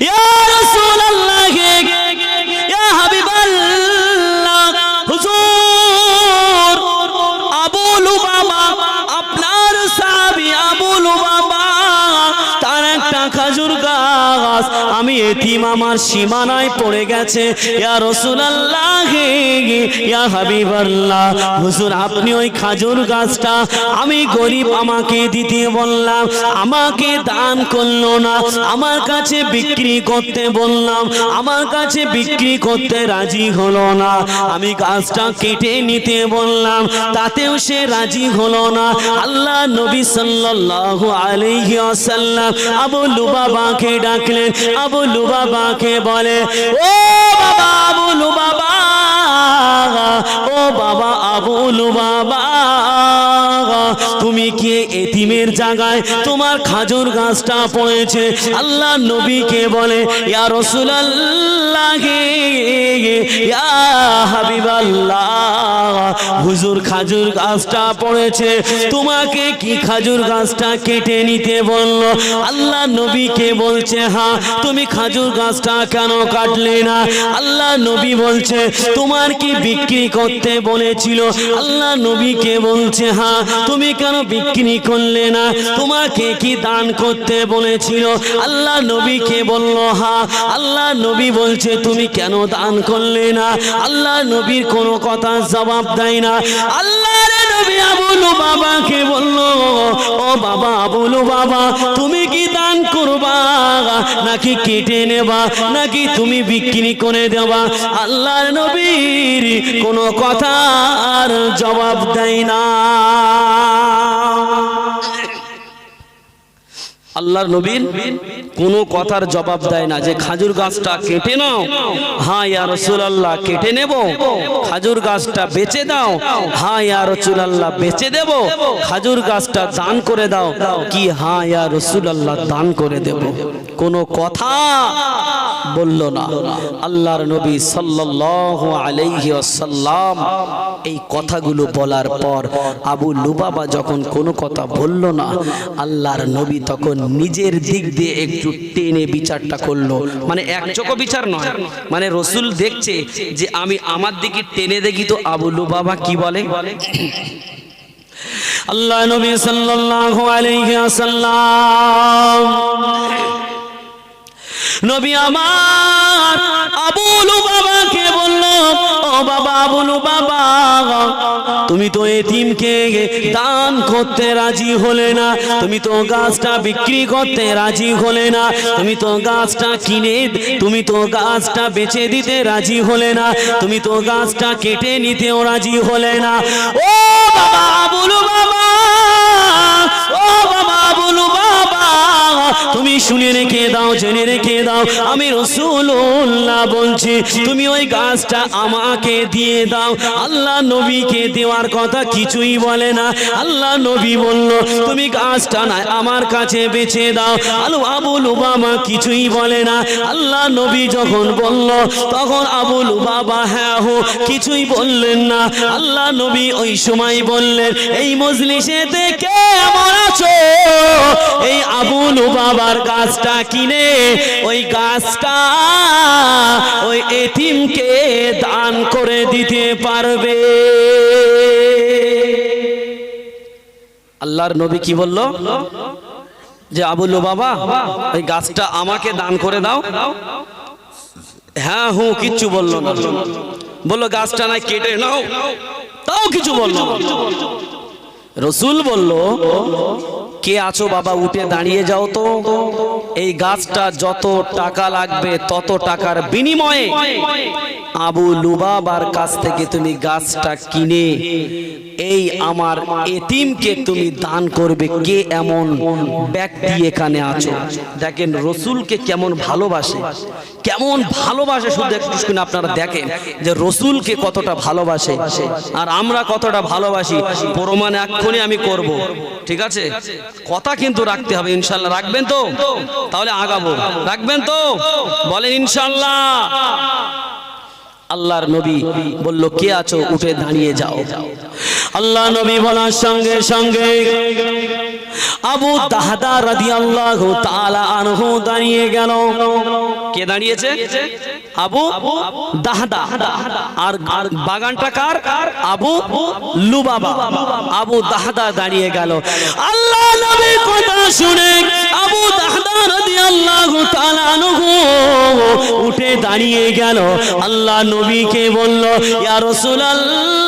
ইয়া রাসূলুল্লাহ! এতিম আমার সীমানায় পড়ে গেছে। ইয়া রাসূলুল্লাহ, ইয়া হাবিবাল্লাহ। হুজুর, আপনি ওই খাজুর গাছটা, আমি গরিব, আমাকে দিতে বললাম, আমাকে দান করল না। আমার কাছে বিক্রি করতে বললাম, আমার কাছে বিক্রি করতে রাজি হলো না। আমি গাছটা কেটে নিতে বললাম, তাতেও সে রাজি হলো না। আল্লাহ নবী সাল্লাল্লাহু আলাইহি ওয়াসাল্লাম আবু লুবাবাকে ডাকলেন, আবু লুবাবাকে বলে ও বাবা আবু লুবাবা ও বাবা আবু লুবাবা। তুমি কি এতিমের জায়গায়? তোমার খাজুর গাছটা পড়েছে। আল্লাহ নবীকে বলে, ইয়া ইয়া হাবিবাল্লাহ, হুজুর খাজুর গাছটা পড়েছে। তোমাকে কি খাজুর গাছটা কেটে নিতে বলল? আল্লাহ নবীকে বলছে হ্যাঁ তুমি খাজুর গাছটা কেন কাটলে না? আল্লাহ নবী বলছে, তোমার কি বিক্রি করতে বলেছিল? আল্লাহ নবীকে বলছে হ্যাঁ তুমি কেন বিক্রি করলে না? তোমাকে কি দান করতে বলেছিল? আল্লাহ নবীকে বলল, হা, আল্লাহ নবী বলছে, তুমি কেন দান করলে না? আল্লাহ নবীর কোনো কথা জবাব দেয় না। আল্লাহর নবী আবুলু বাবাকে বলল, ও বাবা আবুলু বাবা তুমি কি দান করবা? নাকি কেটে নেবা? নাকি তুমি বিক্রি করে দেবা? আল্লাহর নবীর কোনো কথার জবাব দেয় না। আল্লাহর নবীর কোনো কথার জবাব দেয় না যে, খাজুর গাছটা কেটে নাও। হ্যাঁ ইয়া রাসূলুল্লাহ, কেটে নেব। খাজুর গাছটা বেচে দাও। হ্যাঁ ইয়া রাসূলুল্লাহ, বেচে দেব। খাজুর গাছটা দান করে দাও। কি? হ্যাঁ ইয়া রাসূলুল্লাহ, দান করে দেব। কোনো কথা বলল না। আল্লাহর নবী সাল্লাল্লাহু আলাইহি ওয়াসাল্লাম এই কথাগুলো বলার পর আবু লুবাবা যখন কোনো কথা বলল না, আল্লাহর নবী তখন নিজের দিক দিয়ে একটু টেনে বিচারটা করল। মানে এক চোখ বিচার নয়। মানে রসুল দেখছে যে আমি আমার দিকে টেনে দেখি তো আবু লুবাবা কি বলে? আল্লাহ নবী সাল্লাল্লাহু আলাইহি ওয়াসাল্লাম নবী আমার আবুলু বাবাকে বলল, ও বাবা আবুলু বাবা তুমি তো এতিমকে দান করতে রাজি হলে না, তুমি তো গাছটা বিক্রি করতে রাজি হলে না, তুমি তো গাছটা কিনে, তুমি তো গাছটা বেচে দিতে রাজি হলে না, তুমি তো গাছটা কেটে নিতেও রাজি হলে না। ও বাবা আবুলু বাবা ও বাবা আবুলু বাবা তুমি শুনে রেখে দাও, জেনে রেখে দাও। আমি রসুল্লাহ বলছি, তুমি ওই গাছটা আমাকে দিয়ে দাও। আল্লাহ নবীকে দেওয়ার কথা কিছুই বলে না। আল্লাহ নবী বলল, তুমি গাছটা না, আমার কাছে বেছে দাও। আলু আবুল বাবা কিছুই বলে না। আল্লাহ নবী যখন বলল, তখন আবুল বাবা হ্যাঁ হো, কিছুই বললেন না। আল্লাহ নবী ওই সময় বললেন, এই মজলিসে দেখে আমার আছো? এই আবুল বাবার গাছটা কিনে, ওই গাছটা ওই এতিমকে দান করে দিতে পারবে। আল্লাহর নবী কি বলল? যে আবুল বাবা, ওই গাছটা আমাকে দান করে দাও। হ্যাঁ হুঁ, কিচ্ছু বলল না। বলল, গাছটা নাই, কেটে নাও। তাও কিছু বলল না। রসুল বলল, কে আছো বাবা, উঠে দাঁড়িয়ে যাও তো। এই গাছটা যত টাকা লাগবে, তত টাকার বিনিময়ে আবু লুবাবার কাছ থেকে তুমি গাছটা কিনে, এই আমার এতিমকে তুমি দান করবে। কে এমন ব্যক্তি এখানে আছো? দেখেন, রসুলকে কেমন ভালোবাসে। কেমন ভালোবাসে, শুধু একটু শুনে আপনারা দেখেন যে রসুলকে কতটা ভালোবাসে। আর আমরা কতটা ভালোবাসি। প্রমাণ এক্ষুনি আমি করব। ঠিক আছে? কথা কিন্তু রাখতে হবে ইনশাল্লাহ রাখবেন তো? তাহলে আগাবো। রাখবেন তো? বলেন ইনশাল্লাহ আল্লাহর নবী বলল, কে আছো? উঠে দাঁড়িয়ে যাও। আল্লাহ নবী বলার সঙ্গে সঙ্গে আবু দাহদা রাদিয়াল্লাহু তাআলা আনহু দাঁড়িয়ে গেল। কে দাঁড়িয়েছে? আবু দাহদা। আর বাগানটা কার? আবু লুবাবা। আবু দাহদা দাঁড়িয়ে গেল। আল্লাহ নবী কথা শুনে আবু দাহদা রাদিয়াল্লাহু তাআলা আনহু উঠে দাঁড়িয়ে গেল। আল্লাহ নবীকে বলল, ইয়া রাসূলুল্লাহ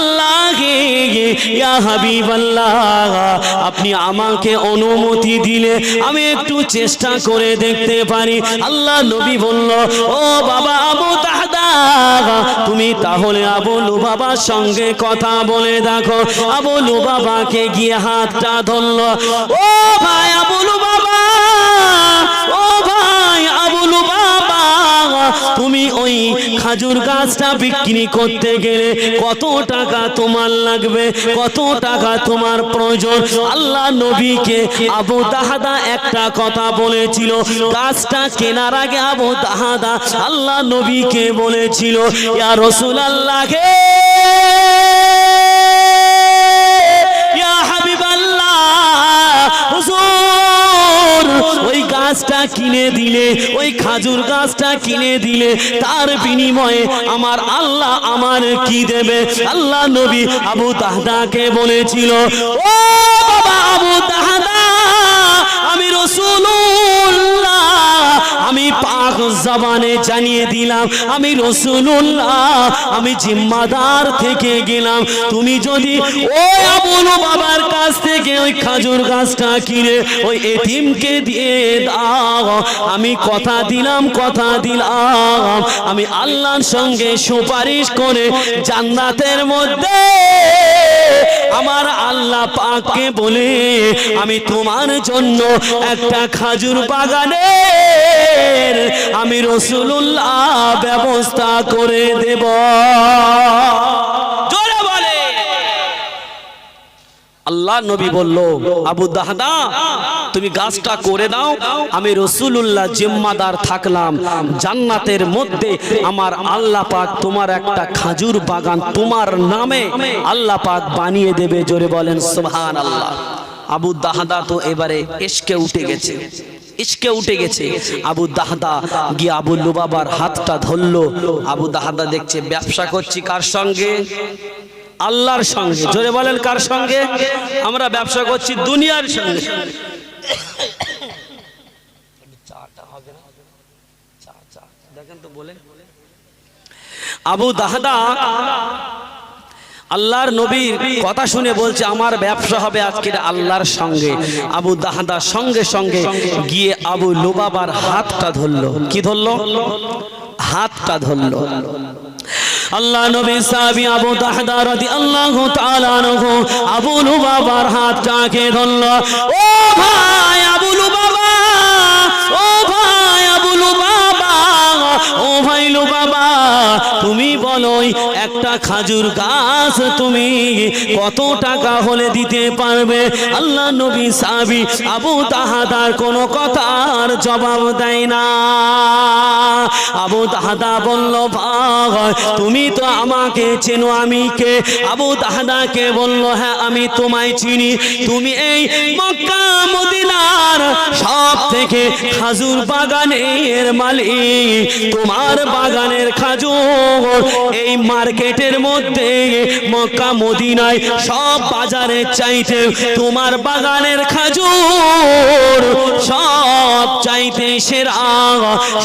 আপনি আমাকে অনুমতি দিলে আমি একটু চেষ্টা করে দেখতে পারি। আল্লাহ নবী বলল, ও বাবা আবু দাহদা তুমি তাহলে আবু লুবাবার সঙ্গে কথা বলে দেখো। আবু লুবাবাকে গিয়ে হাতটা ধরলো, ও ভাই আবু লুবাবা তুমি ওই খাজুর গাছটা বিক্রি করতে গেলে কত টাকা তোমার লাগবে? কত টাকা তোমার প্রয়োজন? আল্লাহ নবীকে আবু দাহাদা একটা কথা বলেছিল। গাছটা কেনার আগে আবু দাহাদা আল্লাহ নবীকে বলেছিল, ইয়া রসুল আল্লাহকে ওই গাছটা কিনে দিলে, ওই খাজুর গাছটা কিনে দিলে, তার বিনিময়ে আমার আল্লাহ আমার কি দেবে? আল্লাহ নবী আবু তাহদাকে বলেছিল, ও বাবা আবু তাহদা আমি পাক জবানে জানিয়ে দিলাম, আমি রসুল্লাহ আমি জিম্মাদার থেকে গেলাম। তুমি যদি ওই আবুল বাবার কাছ থেকে ওই খাজুর গাছটা কিনে ওই এতিমকে দিয়ে দাও। আমি কথা দিলাম কথা দিলাম। আমি আল্লাহর সঙ্গে সুপারিশ করে জান্নাতের মধ্যে আমার আল্লাহ পাককে বলে, আমি তোমার জন্য একটা খাজুর বাগানের, আমি রসুল্লাহ ব্যবস্থা করে দেব। আল্লাহ নবী বলল, আবু দাহদা, তুমি গাছটা করে দাও। আমি রসুলুল্লাহ জিম্মাদার থাকলাম। জান্নাতের মধ্যে আমার আল্লাহ পাক তোমার একটা খাজুর বাগান তোমার নামে আল্লাহ পাক বানিয়ে দেবে। জোরে বলেন সুবহান আল্লাহ আবু দাহাদা তো এবারে এসকে উঠে গেছে। ইসকে উঠে গেছে। আবু দাহদা গিয়ে আবু লুবাবার হাতটা ধরলো। আবু দাহাদা দেখছে ব্যবসা করছি কার সঙ্গে? আল্লাহর সঙ্গে। জোরে বলেন কার সঙ্গে? আমরা ব্যবসা করছি দুনিয়ার সঙ্গে। দেখেন তো বলে। আবু দাহদা আল্লাহর নবীর কথা শুনে বলছে, আমার ব্যবসা হবে আজকের আল্লাহর সঙ্গে। আবু দাহাদা সঙ্গে সঙ্গে গিয়ে আবু লোবাবার হাতটা ধরলো। কি ধরলো? হাতটা ধরলো। আল্লাহ নবী সাহাবী আবু দাহদা রাদিয়াল্লাহু তাআলা আনহু আবু লুবাবার হাতটাকে ধরলো। ও ভাই ও ভাই লুবাবা তুমি বলোই একটা খাজুর গাছ তুমি কত টাকা হলে দিতে পারবে? আল্লাহ নবী সাহাবী আবু তাহাদার কোনো কথার জবাব দেয় না। আবু তাহাদা বলল, ভাই, তুমি তো আমাকে চেনো, আমি কে? আবু তাহাদাকে বলল হ্যাঁ আমি তোমায় চিনি। তুমি এই মক্কা মদিনার সব থেকে খাজুর বাগানের মালিক। তোমার বাগানের খাজুর। এই মার্কেটের মধ্যে মক্কা, মদিনায় সব বাজারে চাইতে তোমার বাগানের খাজুর। সব চাইতে সেরা,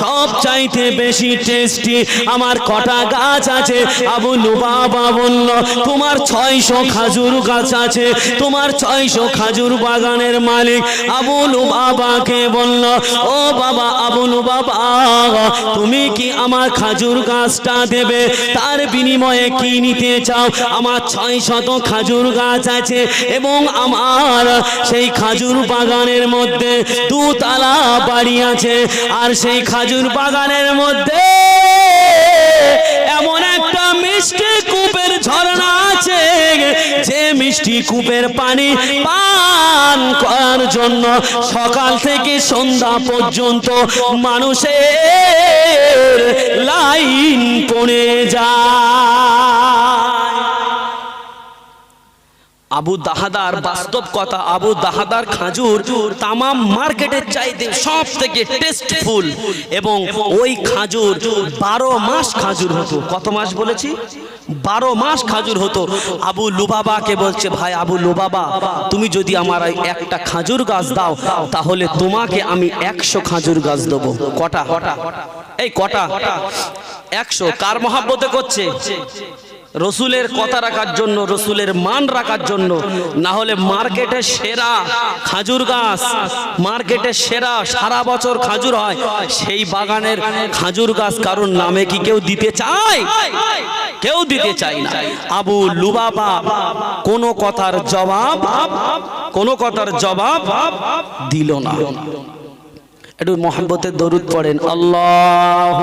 সব চাইতে বেশি টেস্টি আমার কটা গাছ আছে, আবু লুবাবা বলল তোমার ছয়শো খাজুর গাছ আছে, তোমার ছয়শো খাজুর বাগানের মালিক আবু লুবাবাকে বলল, ও বাবা, আবু লুবাবা তুমি কি আমার খাজুর গাছটা দেবে? তার বিনিময়ে কি নিতে চাও? আমার ছয় শত খাজুর গাছ আছে এবং আমার সেই খাজুর বাগানের মধ্যে দুতলা বাড়ি আছে। আর সেই খাজুর বাগানের মধ্যে এমন একটা মিষ্টি কূপের ঝর্ণা আছে, যে মিষ্টি কূপের পানি পান করার জন্য সকাল থেকে সন্ধ্যা পর্যন্ত মানুষের লাইন পড়ে যায়। আবু দাহাদার বাস্তব কথা আবু দাহাদার খাজুর তামাম মার্কেটের চাইতে সব থেকে টেস্টফুল এবং ওই খাজুর বারো মাস খাজুর হতো। কত মাস বলেছি? বারো মাস খাজুর হতো। আবু লুবাবাকে বলছে, ভাই আবু লুবাবা, তুমি যদি আমার একটা খাজুর গাছ দাও, তাহলে তোমাকে আমি একশো খাজুর গাছ দেবো। কটা? এই কটা? একশো। কার মহাব্বতে করছে? রসুলের কথা রাখার জন্য, রসুলের মান রাখার জন্য, না হলে মার্কেটে সেরা খাজুর গাছ, মার্কেটে সেরা সারা বছর খাজুর হয়, সেই বাগানের খাজুর গাছ কারোর নামে কি কেউ দিতে চায়? কেউ দিতে চায় না। আবু লুবাবা কোনো কথার জবাব, কোনো কথার জবাব দিল না। একটু মোহাম্মতের দরুদ পড়েন। আল্লাহ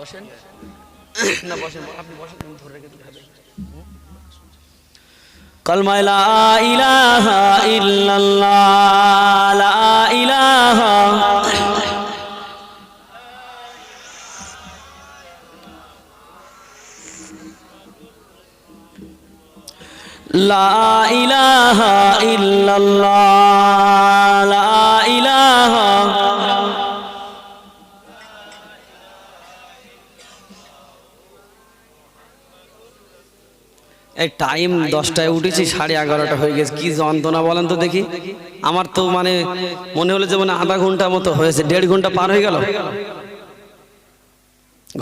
বসেন। না, বসেন, আপনি বসেন ধরে রেখে হবে। কলমায় লা ইলাহা ইল্লাল্লাহ, লা ইলাহা। লা ইলাহা ইল্লাল্লাহ। এই টাইম দশটায় উঠেছি সাড়ে এগারোটা হয়ে গেছে। কি যন্ত্রণা বলেন তো দেখি? আমার তো মানে মনে হলো যে মানে আধা ঘণ্টা মতো হয়েছে দেড় ঘণ্টা পার হয়ে গেল।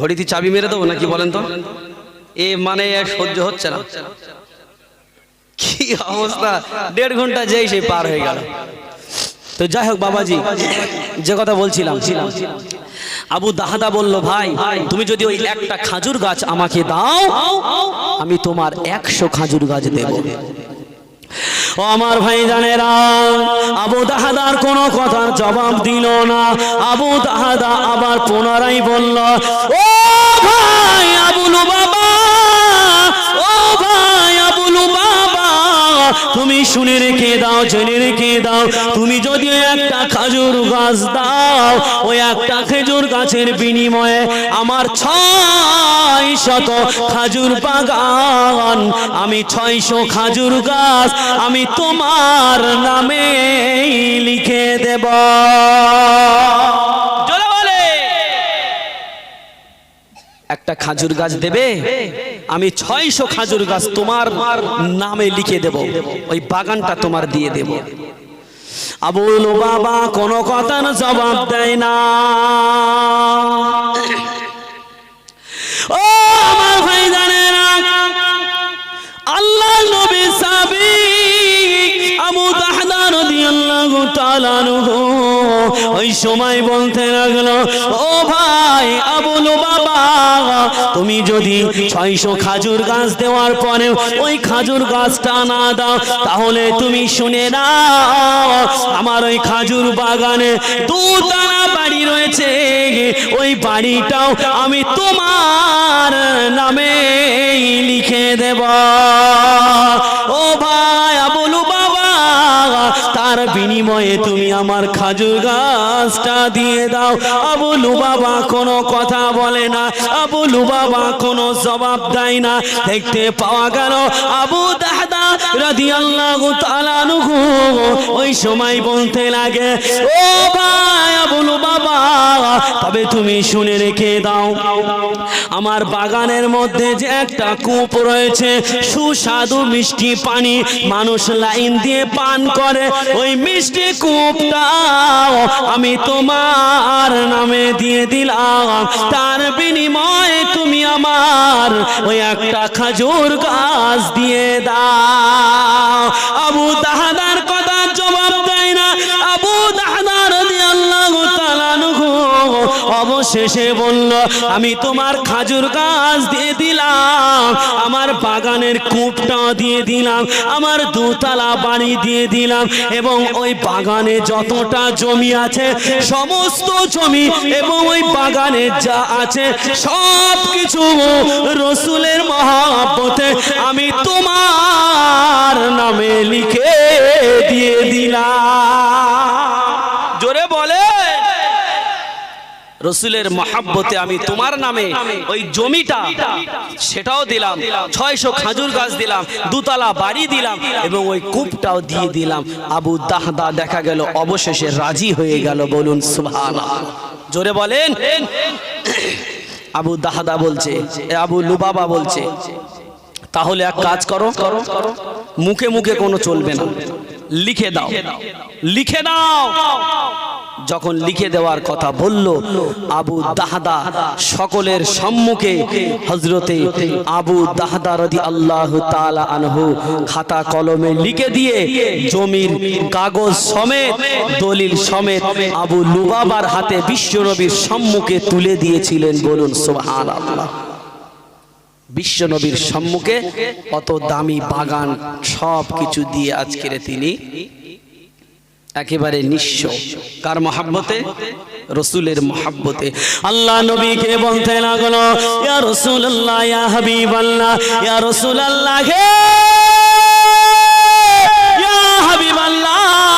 ঘড়িতে চাবি মেরে দেবো নাকি বলেন তো? এ মানে সহ্য হচ্ছে না। কি অবস্থা? দেড় ঘণ্টা যেই সেই পার হয়ে গেল। তো যাই হোক বাবাজি যে কথা বলছিলাম আবু দাহাদা বলল, ভাই, তুমি যদি ওই একটা খাজুর গাছ আমাকে দাও, আমি তোমার একশো খাজুর গাছ দেব। ও আমার ভাই জানেরা আবু দাহাদার কোনো কথার জবাব দিল না। আবু দাহাদা আবার পুনরায় বলল, ও ভাই আবুলু বাবা ও ভাই আবুলু বাবা তুমি শুনে রেখে দাও, জেনে রেখে দাও। তুমি যদি একটা খাজুর গাছ দাও, ওই একটা গাছের বিনিময়ে আমার ছয় শত খাজুর বাগান, আমি ছয়শো খাজুর গাছ আমি তোমার নামে লিখে দেব। একটা খাজুর গাছ দেবে, আমি ছয়শো খাজুর গাছ তোমার নামে লিখে দেব। ওই বাগানটা তোমার দিয়ে দেব। আবুল বাবা কোনো কথার জবাব দেয় না। ও আমার ভাই জানে না আল্লাহ নবী সাবি আবু তাহদা রাদিয়াল্লাহু তাআলা আনহু ওই সময় বলতে লাগল, ও ভাই আবুল বাবা তুমি যদি ছয়শো খাজুর গাছ দেওয়ার পরে ওই খাজুর গাছটা না দাও, তাহলে তুমি শুনে নাও, আমার ওই খাজুর বাগানে দুতানা বাড়ি রয়েছে। ওই বাড়িটাও আমি তোমার নামে লিখে দেব। বিনিময়ে তুমি আমার খাজুর গাছটা দিয়ে দাও। আবুলু বাবা কোনো কথা বলে না আবুলু বাবা কোনো জবাব দেয় না। দেখতে পাওয়া গেল আবু দাহদা তাআলা আনহু ওই সময় বলতে লাগে, ও ভাই আবুলু বাবা তবে তুমি শুনে রেখে দাও, আমার বাগানের মধ্যে যে একটা কূপ রয়েছে, সুস্বাদু মিষ্টি পানি মানুষ লাইন দিয়ে পান করে। ওই মিষ্টি কূপটাও আমি তোমার নামে দিয়ে দিলাম, তার বিনিময়ে তুমি আমার ওই একটা খাজুর গাছ দিয়ে দাও। আবু দাহাদার অবশেষে বলল, আমি তোমার খাজুর গাছ দিয়ে দিলাম, আমার বাগানের কূপটা দিয়ে দিলাম, আমার দুতলা বাড়ি দিয়ে দিলাম এবং ওই বাগানে যতটা জমি আছে, সমস্ত জমি এবং ওই বাগানে যা আছে সব কিছু রসুলের মহাপথে আমি তোমার নামে লিখে রসুলের মহাব্বতে আমি তোমার নামে ওই জমিটা সেটাও দিলাম, ছয়শো খাজুর গাছ দিলাম, দুতলা বাড়ি দিলাম এবং ওই কূপটাও দিয়ে দিলাম। আবু দাহদা দেখা গেল, অবশেষে রাজি হয়ে গেল, বলুন সুভান জোরে বলেন। আবু দাহাদা বলছে আবু লুবাবা বলছে, তাহলে এক কাজ করো করো, মুখে মুখে কোনো চলবে না, লিখে দাও লিখে দাও। যখন লিখে দেওয়ার কথা বলল, আবু দাহদা সকলের সম্মুখে হজরতে আবু দাহদা রদি আল্লাহ আনহু খাতা কলমে লিখে দিয়ে জমির কাগজ সমেত, দলিল সমেত আবু লুবাবার হাতে বিশ্বনবীর সম্মুখে তুলে দিয়েছিলেন বলুন সোহান আল্লাহ বিশ্ব নবীর সম্মুখে অত দামি বাগান সব কিছু দিয়ে আজকের তিনি একেবারে নিঃস্ব। কার মহাব্বতে? রসুলের মহাব্বতে। আল্লাহ নবীকে বলতে লাগল রসুল আল্লাহ রসুল আল্লাহ হে, ইয়া আল্লাহ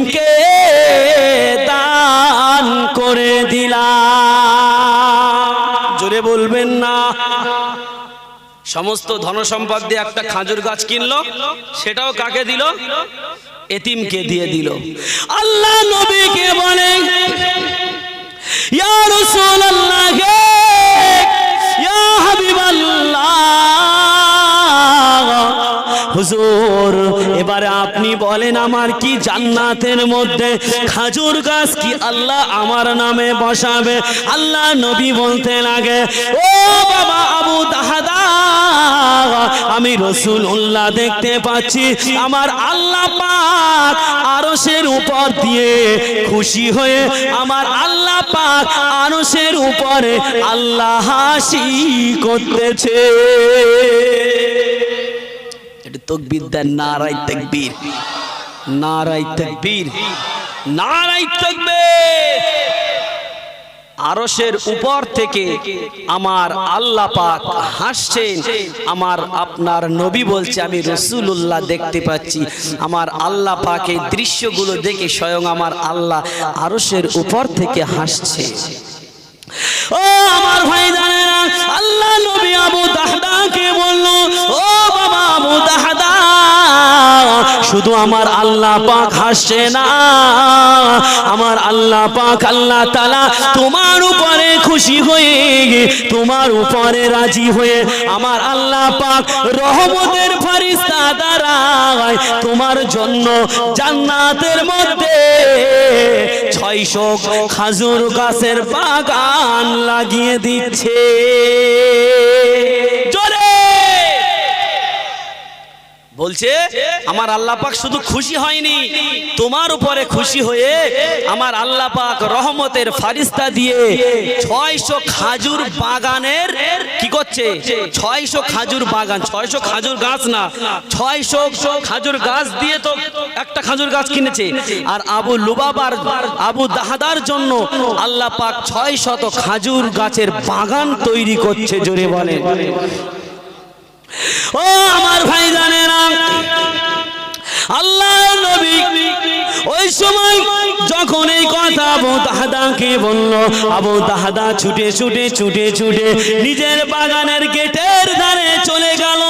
এতিমকে দান করে দিলাম। জোরে বলবেন না। সমস্ত ধনসম্পদ দিয়ে একটা খাজুর গাছ কিনলো, সেটাও কাকে দিল? এতিমকে দিয়ে দিল। আল্লাহ নবীকে বলে, ইয়া রাসূলুল্লাহ হাবিবাল্লাহ হুজুর, এবারে আপনি বলেন আমার কি জান্নাতের মধ্যে খাজুর গাছ কি আল্লাহ আমার নামে বসাবে? আল্লাহ নবী বলতে লাগে, ও বাবা আবু আমি রসুল উল্লাহ দেখতে পাচ্ছি, আমার আল্লাহ পাক আরশের উপর দিয়ে খুশি হয়ে, আমার আল্লাহ পাক আরশের উপরে আল্লাহ হাসি করতেছে। এটা তকবীর দেন নারাই তকবীর। নারাই তকবীর। নারাই তকবীর। আরশের উপর থেকে আমার আল্লাহ পাক হাসছেন। আমার আপনার নবী বলছে, আমি রসুল্লাহ দেখতে পাচ্ছি। আমার আল্লাহ পাক এই দৃশ্যগুলো দেখে স্বয়ং আমার আল্লাহ আরশের উপর থেকে হাসছে। ও আমার ভাই জানে আল্লাহ নবী আবু দাহদাকে বলল, ও বাবা শুধু আমার আল্লাহ পাক হাসছে না। আমার আল্লাহ পাক আল্লাহ তালা তোমার উপরে খুশি হয়ে, তোমার উপরে রাজি হয়ে আমার আল্লাহ পাক রহমতের ফারিস্তা দ্বারায় তোমার জন্য জান্নাতের মধ্যে ছয়শো খাজুর গাছের বাগান লাগিয়ে দিচ্ছে জোরে বলছে আমার আল্লাহ পাক শুধু খুশি হয়নি। তোমার উপরে খুশি হয়ে আমার আল্লাহ পাক রহমতের ফারিস্তা দিয়ে ছয়শো খাজুর বাগানের কি করছে? ছয়শো খাজুর বাগান ছয়শো খাজুর গাছ না ছয়শো খাজুর গাছ দিয়ে তো একটা খাজুর গাছ কিনেছে। আর আবু লুবাবার আবু দাহাদার জন্য আল্লাহ পাক ছয় শত খাজুর গাছের বাগান তৈরি করছে জোরে বলে ও আমার ভাই জানে না আল্লাহ নবী, ওই সময় যখন এই কথা আবু তাহাদাকে বলল, আবু তাহাদা ছুটে ছুটে ছুটে ছুটে নিজের বাগানের গেটের ধারে চলে গেল।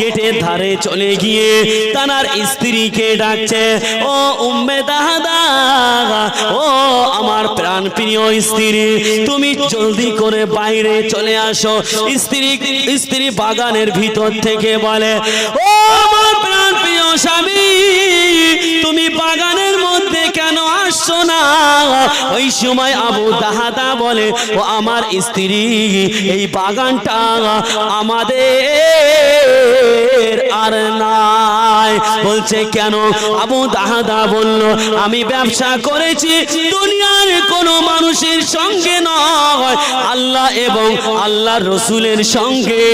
গেটের ধারে চলে গিয়ে তার স্ত্রীকে ডাকছে, ও উম্মে দাহাদা ও আমার প্রাণ প্রিয় স্ত্রী, তুমি জলদি করে বাইরে চলে আসো। স্ত্রী স্ত্রী বাগানের ভিতর থেকে বলে, ও আমার প্রাণ স্বামী তুমি বাগানের কেন আসছো না? ওই সময় আবু দাহাদা বলে, ও আমার স্ত্রী, এই বাগানটা আমাদের আর নাই। বলছে, কেন? আবু দাহাদা বলল, আমি ব্যবসা করেছি, দুনিয়ার কোনো মানুষের সঙ্গে নয়। আল্লাহ এবং আল্লাহ রসুলের সঙ্গে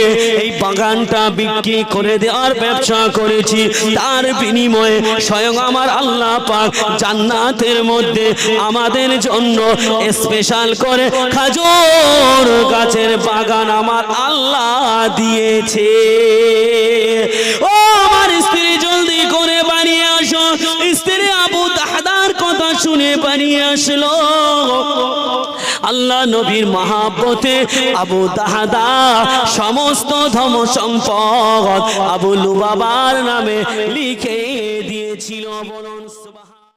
এই বাগানটা বিক্রি করে দেওয়ার ব্যবসা করেছি। তার বিনিময়ে স্বয়ং আমার আল্লাহ পাক জান্নাতের মধ্যে আমাদের জন্য স্পেশাল করে খাজুর গাছের বাগান আমার আল্লাহ দিয়েছে। ও আমার স্ত্রী, জলদি করে বানিয়ে আসো। স্ত্রী আবু দাহাদার কথা শুনে বানিয়ে আসলো। আল্লাহ নবীর মহাব্বতে আবু দাহাদা সমস্ত ধম সম্পদ আবু লুবাবার নামে লিখে দিয়েছিল।